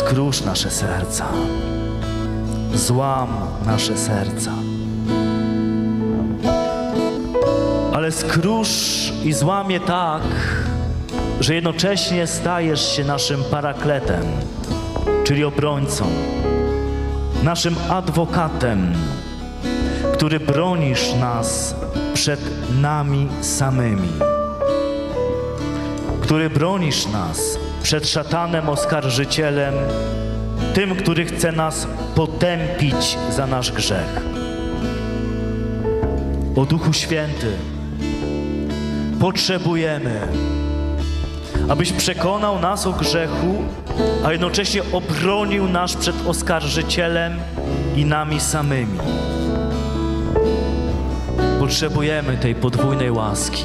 skrusz nasze serca, złam nasze serca. Ale skrusz i złamie tak, że jednocześnie stajesz się naszym parakletem, czyli obrońcą, naszym adwokatem, który bronisz nas przed nami samymi, który bronisz nas przed szatanem oskarżycielem, tym, który chce nas potępić za nasz grzech. O Duchu Święty, potrzebujemy, abyś przekonał nas o grzechu, a jednocześnie obronił nas przed oskarżycielem i nami samymi. Potrzebujemy tej podwójnej łaski.